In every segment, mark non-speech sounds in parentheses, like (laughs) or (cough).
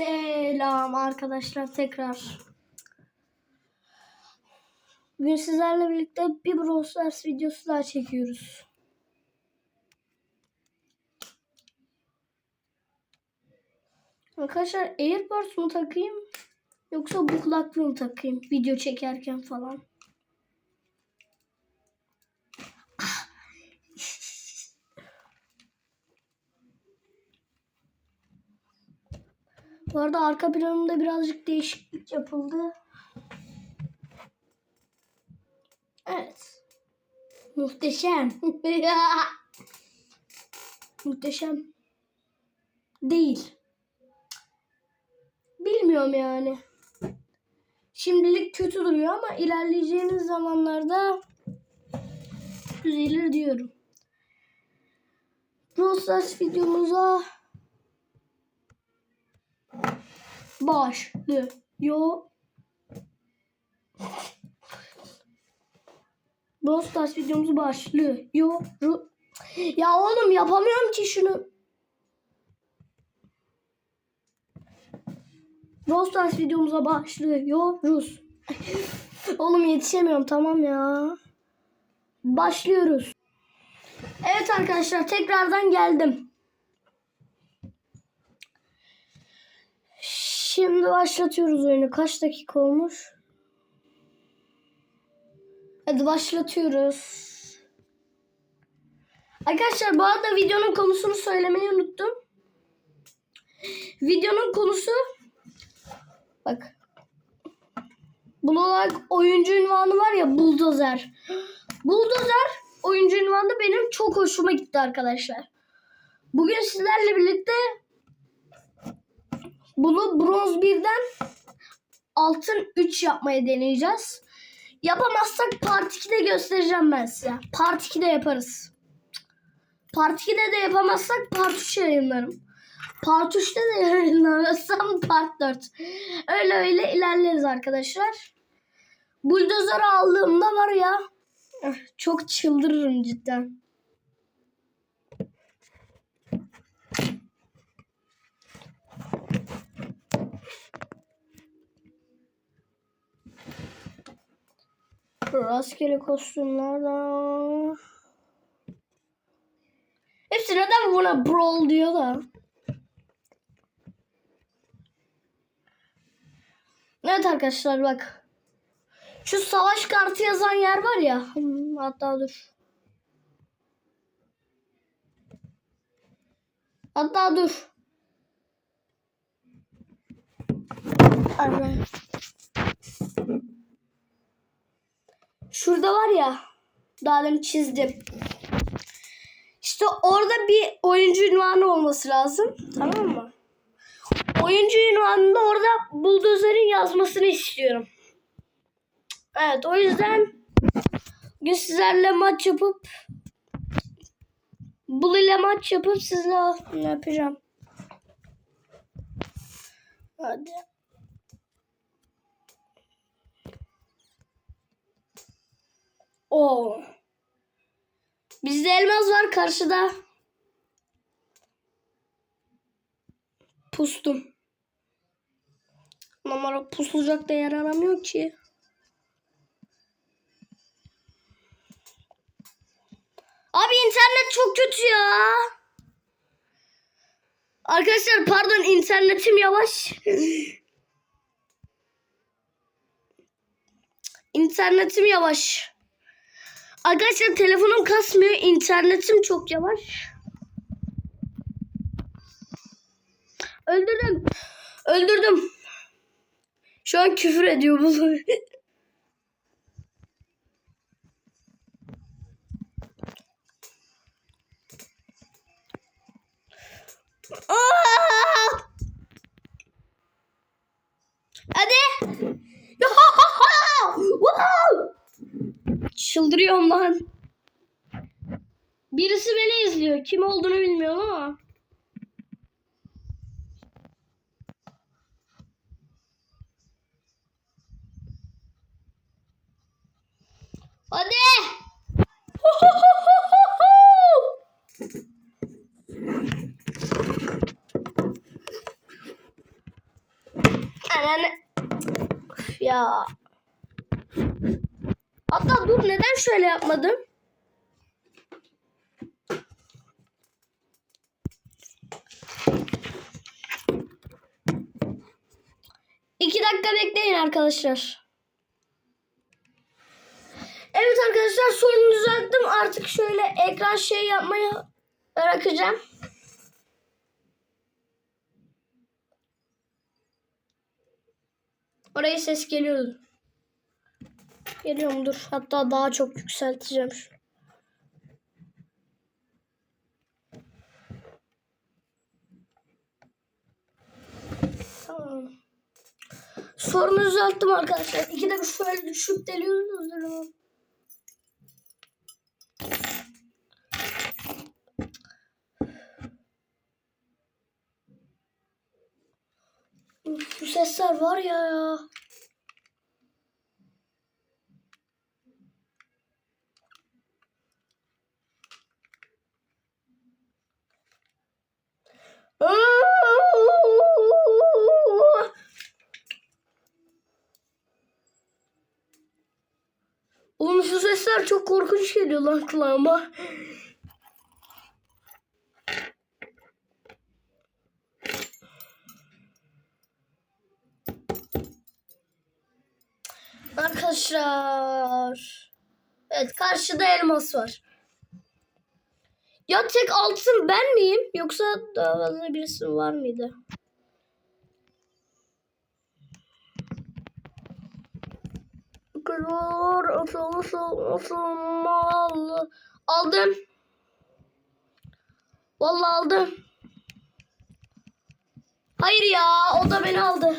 Selam arkadaşlar tekrar. Bugün sizlerle birlikte bir Brawl Stars videosu daha çekiyoruz. Arkadaşlar AirPods mu takayım yoksa bu kulaklığı mı takayım video çekerken falan. Bu arada arka planımda birazcık değişiklik yapıldı. Evet. Muhteşem. (laughs) Muhteşem. Değil. Bilmiyorum yani. Şimdilik kötü duruyor ama ilerleyeceğiniz zamanlarda düzelir diyorum. Brawl Stars videomuza başlıyor. Brawl Stars videomuz başlıyor. Ya oğlum yapamıyorum ki şunu. Brawl Stars videomuza başlıyoruz. oğlum yetişemiyorum tamam ya. Başlıyoruz. Evet arkadaşlar tekrardan geldim. Şimdi başlatıyoruz oyunu. Kaç dakika olmuş? Hadi başlatıyoruz. Arkadaşlar bu arada videonun konusunu söylemeyi unuttum. Videonun konusu bak Bulldog oyuncu ünvanı var ya Bulldozer. Bulldozer oyuncu ünvanı benim çok hoşuma gitti arkadaşlar. Bugün sizlerle birlikte bunu bronz 1'den altın 3 yapmaya deneyeceğiz. Yapamazsak part 2'de göstereceğim ben size. Part 2'de yaparız. Part 2'de de yapamazsak part 3 yayınlarım. Part 3'te de (laughs) yayınlarsam part 4. Öyle öyle ilerleriz arkadaşlar. Bulldozer aldığımda var ya çok çıldırırım cidden. Rastgele kostümlerden. Hepsi neden buna brawl diyor da. Evet arkadaşlar bak. Şu savaş kartı yazan yer var ya. Hatta dur. Hatta dur. Evet. Şurada var ya. Daha çizdim. İşte orada bir oyuncu ünvanı olması lazım. Tamam mı? Oyuncu ünvanında orada Bulldozer'in yazmasını istiyorum. Evet o yüzden bugün sizlerle maç yapıp Bull ile maç yapıp sizle yapacağım. Hadi. Oo. Bizde elmas var karşıda. Pustum. Numara pusulacak da yer aramıyor ki. Abi internet çok kötü ya. Arkadaşlar pardon internetim yavaş. (laughs) internetim yavaş. Arkadaşlar telefonum kasmıyor. internetim çok yavaş. Öldürdüm. Öldürdüm. Şu an küfür ediyor bu. (laughs) Aa! Hadi. Wow! Çıldırıyorum lan. Birisi beni izliyor. Kim olduğunu bilmiyorum ama. Hadi. Üf ya. Hatta dur neden şöyle yapmadım? İki dakika bekleyin arkadaşlar. Evet arkadaşlar sorunu düzelttim. Artık şöyle ekran şey yapmayı bırakacağım. Oraya ses geliyordu. Geliyor mudur? Hatta daha çok yükselteceğim şu. Tamam. Sorunu düzelttim arkadaşlar. İki de bir şöyle düşüp deliyoruz. Bu sesler var ya ya. Oğlum şu sesler çok korkunç geliyor. Arkadaşlar. Evet karşıda elmas var. Ya tek altın ben miyim? Yoksa daha fazla birisi var mıydı? Kırır, asıl asıl asıl. Aldım. Vallahi aldım. Hayır ya o da beni aldı.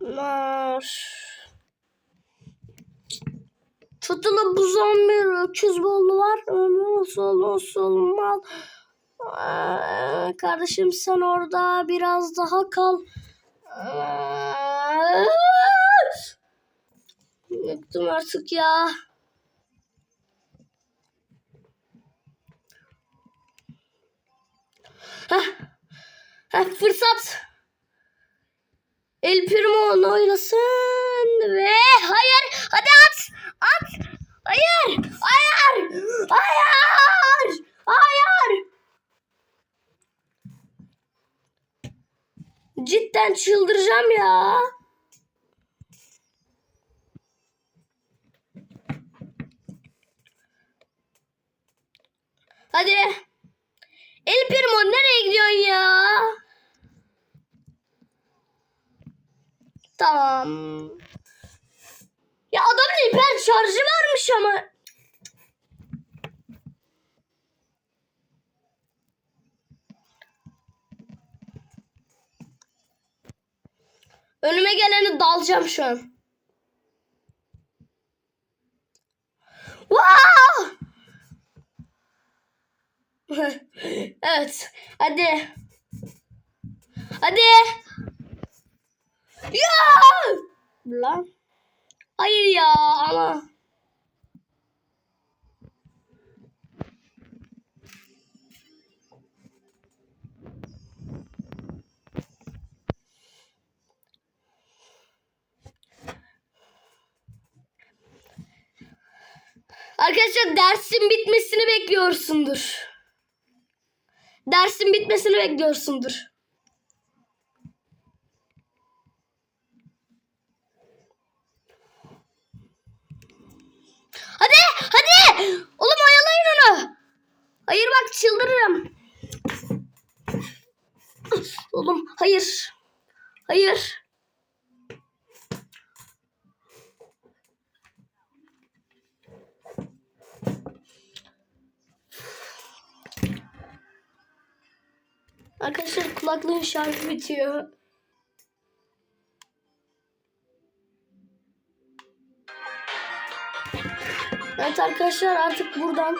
Bunlar. Çatılı buzan bir öküz bolu var. Nasıl nasıl mal. Aa, kardeşim sen orada biraz daha kal. Aa, Bıktım artık ya. Heh. Heh, fırsat. El Primo onu oynasın ve hayır hadi hayır! Hayır! Hayır! Hayır! Cidden çıldıracağım ya. Hadi. El Primo nereye gidiyorsun ya? Tamam. Ya adamın hiper şarjı varmış ama. Önüme geleni dalacağım şu an. Wow! (laughs) evet. Hadi. Hadi. Ya! Lan. Hayır ya ama. Arkadaşlar dersin bitmesini bekliyorsundur. Dersin bitmesini bekliyorsundur. Hadi, hadi. Oğlum oyalayın onu. Hayır bak çıldırırım. Oğlum hayır. Hayır. Kulaklığın şarjı bitiyor. Evet arkadaşlar artık buradan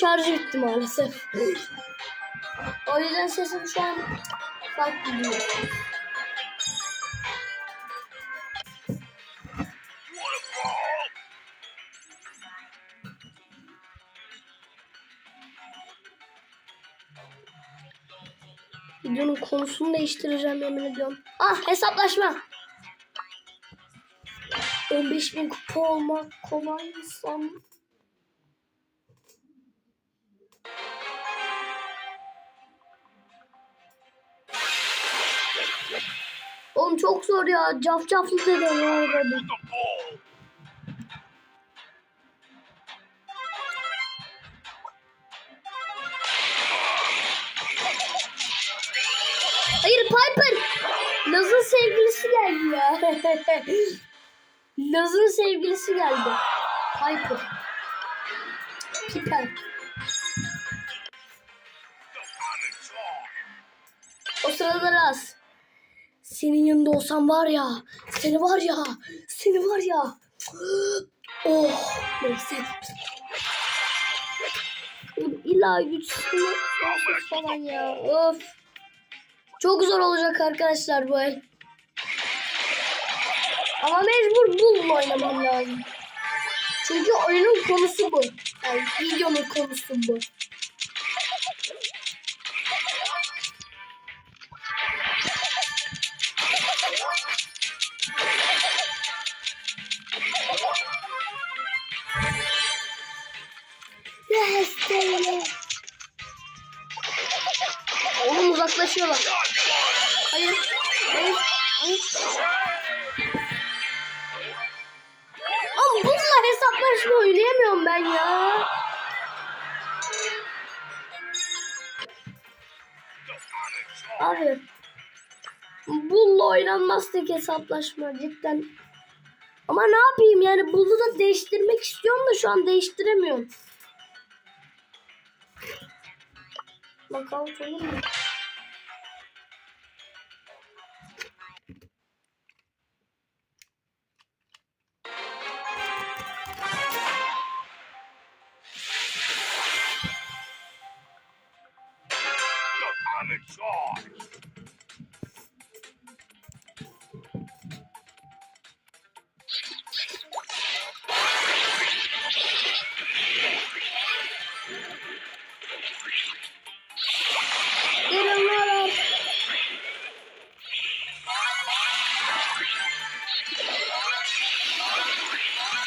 şarjı bitti maalesef. o yüzden sesim şu an farklı duyuyor. Videonun konusunu değiştireceğim yemin ediyorum. Ah hesaplaşma. 15 bin kupa olmak kolay mı zor ya. Cafcaflı dedim orada. Hayır Piper. Laz'ın sevgilisi geldi ya. (laughs) Laz'ın sevgilisi geldi. Piper. Piper. O sırada Laz. Senin yanında olsam var ya. Seni var ya. Seni var ya. (gasps) Oh. Neyse. İlla güçsüz falan ya. Of. Çok zor olacak arkadaşlar bu el. Ama mecbur bulla oynamam lazım. Çünkü oyunun konusu bu. Yani videonun konusu bu. Tek hesaplaşma cidden. Ama ne yapayım yani Bull'u da değiştirmek istiyorum da şu an değiştiremiyorum. Bakalım olur mu?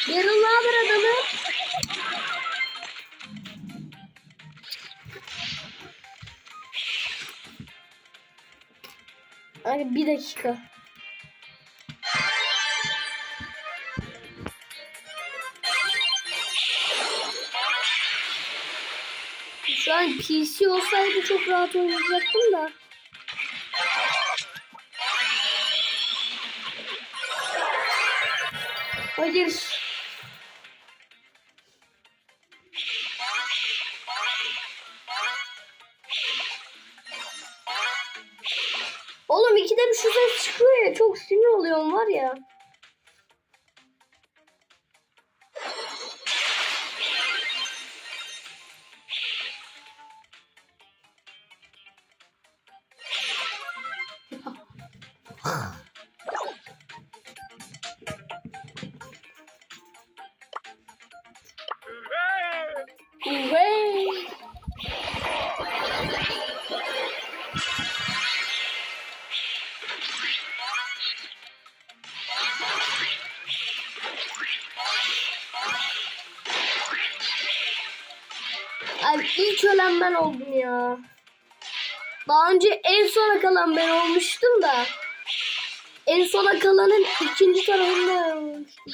Yarın ne haber adamı? Hani bir dakika. Şu an PC olsaydı çok rahat oynayacaktım da. Hayır. Oğlum ikide bir şu ses çıkıyor ya. Çok sinir oluyorum var ya. Abi ilk ölen ben oldum ya. Daha önce en sona kalan ben olmuştum da. En sona kalanın ikinci tarafında olmuştum.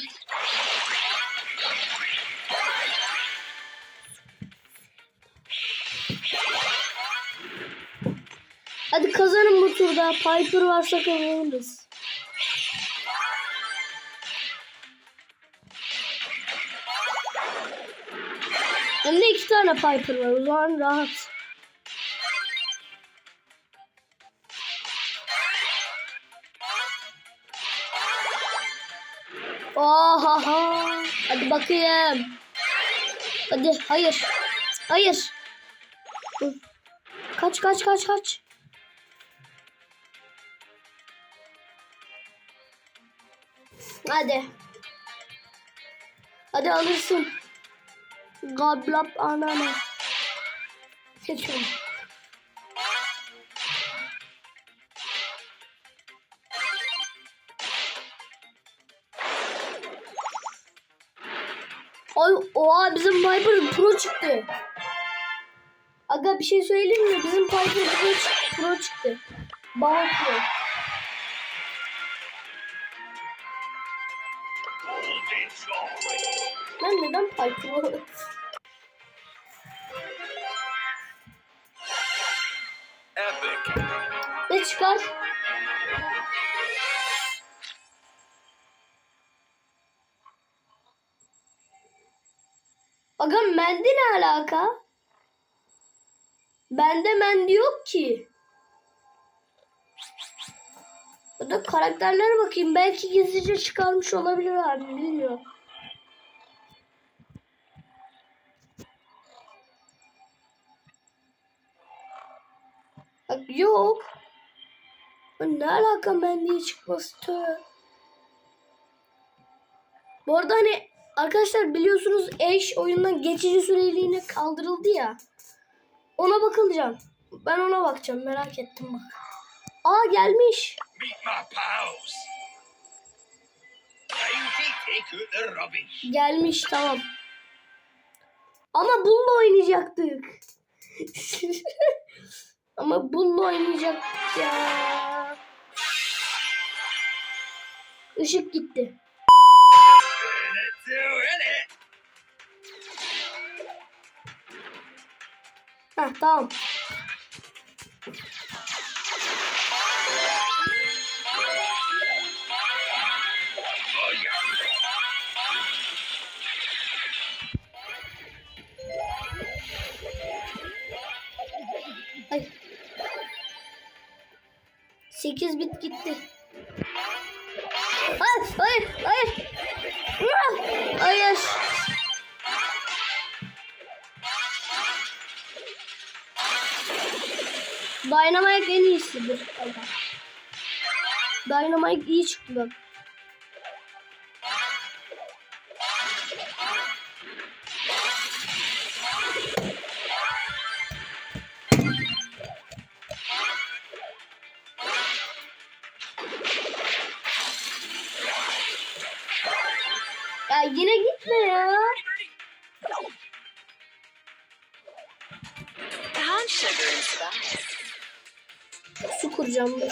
Hadi kazanın bu turda. Piper varsa kazanırız. İki tane Piper var. O zaman rahat. Oha. Hadi bakayım. Hadi hayır. Hayır. Kaç kaç kaç kaç. Hadi. Hadi alırsın. Gablap anana. Geçiyorum. Ay oha bizim Piper Pro çıktı. Aga bir şey söyleyeyim mi? Bizim Piper Pro, çıktı, Pro çıktı. Joy. Ben neden Piper çıkar? Aga mendi ne alaka? Bende mendi yok ki. Burada karakterlere bakayım. Belki gizlice çıkarmış olabilir abi. Bilmiyorum. Yok. Ne alaka mendiye çıkması tövbe. Bu arada hani arkadaşlar biliyorsunuz eş oyundan geçici süreliğine kaldırıldı ya. Ona bakılacağım. Ben ona bakacağım merak ettim bak. Aa gelmiş. Gelmiş tamam. Ama bununla oynayacaktık. (laughs) Ama bununla oynayacaktık ya. Işık gitti. Heh tamam. Dynamite en iyisidir. Dynamite iyi çıktı bak. Su kuracağım dur.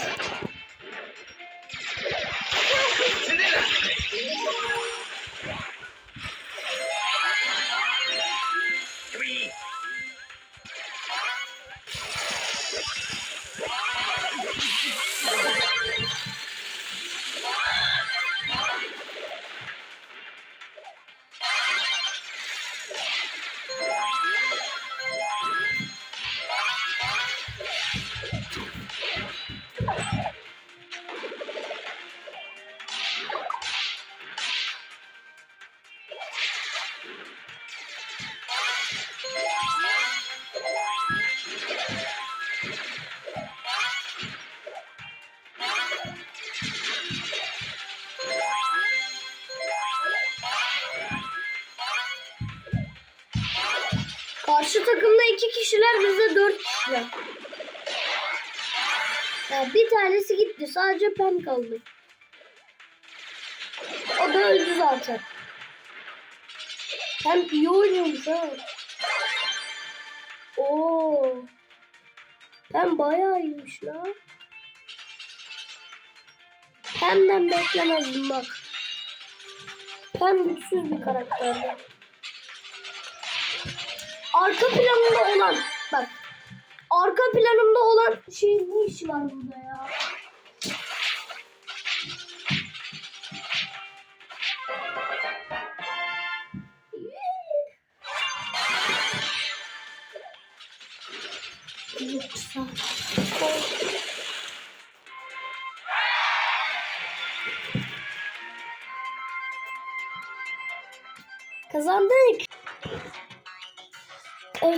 Karşı takımda iki kişiler bizde dört kişiler. Ya bir tanesi gitti. Sadece Pem kaldı. O da öldü zaten. Pem iyi oynuyormuş ha. Oo. Pem bayağı iyiymiş lan. Pem'den beklemezdim bak. Pem güçsüz bir karakterdi. Arka planında olan bak. Arka planında olan şey ne işi var burada ya?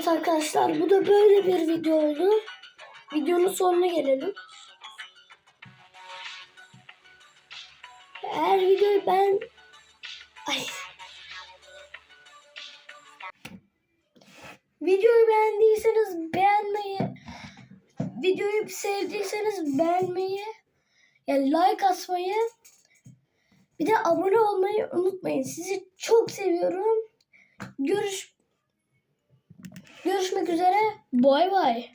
Arkadaşlar bu da böyle bir video oldu. Videonun sonuna gelelim. Eğer videoyu ben... Ay. Videoyu beğendiyseniz beğenmeyi, videoyu sevdiyseniz beğenmeyi, yani like atmayı, bir de abone olmayı unutmayın. Sizi çok seviyorum. Görüş Görüşmek üzere. Bay bay.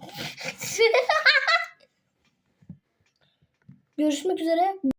(laughs) Görüşmek üzere.